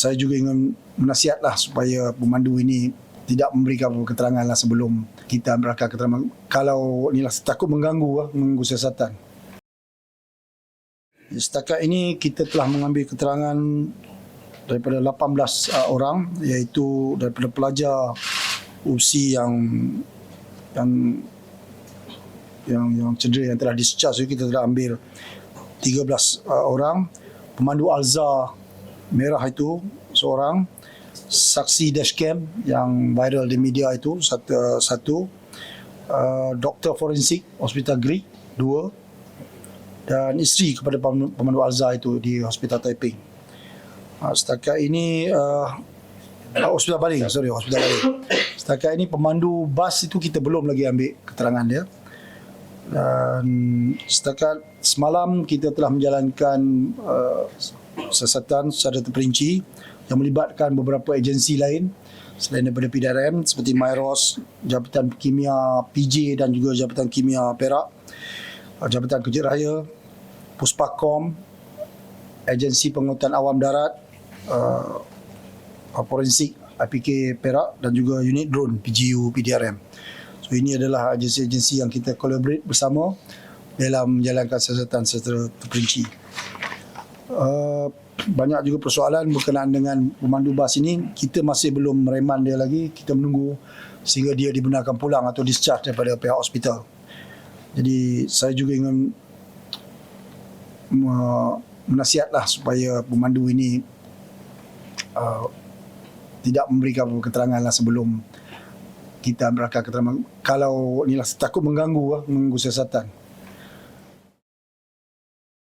saya juga ingin menasihatlah supaya pemandu ini tidak memberikan keterangan lah sebelum kita berakan keterangan. Kalau inilah takut mengganggu lah, mengganggu siasatan. Setakat ini kita telah mengambil keterangan daripada 18 uh, orang iaitu daripada pelajar usi yang yang yang yang cedera yang telah discharge kita telah ambil 13 uh, orang pemandu Alza merah itu seorang saksi dashcam yang viral di media itu satu satu uh, doktor forensik hospital Greek dua dan isteri kepada pemandu, Alza itu di hospital Taiping. Uh, setakat ini uh, uh, hospital Baling sorry hospital Baling. Setakat ini pemandu bas itu kita belum lagi ambil keterangan dia. Dan setakat semalam kita telah menjalankan uh, siasatan secara terperinci yang melibatkan beberapa agensi lain selain daripada PDRM seperti Myros, Jabatan Kimia PJ dan juga Jabatan Kimia Perak, Jabatan Kejut Raya, Puspakom, Agensi Pengurutan Awam Darat, uh, Forensik IPK Perak dan juga unit drone PGU PDRM. So ini adalah agensi-agensi yang kita collaborate bersama dalam menjalankan siasatan secara terperinci. Uh, banyak juga persoalan berkenaan dengan pemandu bas ini. Kita masih belum mereman dia lagi. Kita menunggu sehingga dia dibenarkan pulang atau discharge daripada pihak hospital. Jadi saya juga ingin menasihatlah supaya pemandu ini uh, tidak memberikan keterangan lah sebelum kita berakan keterangan. Kalau inilah takut mengganggu lah, mengganggu siasatan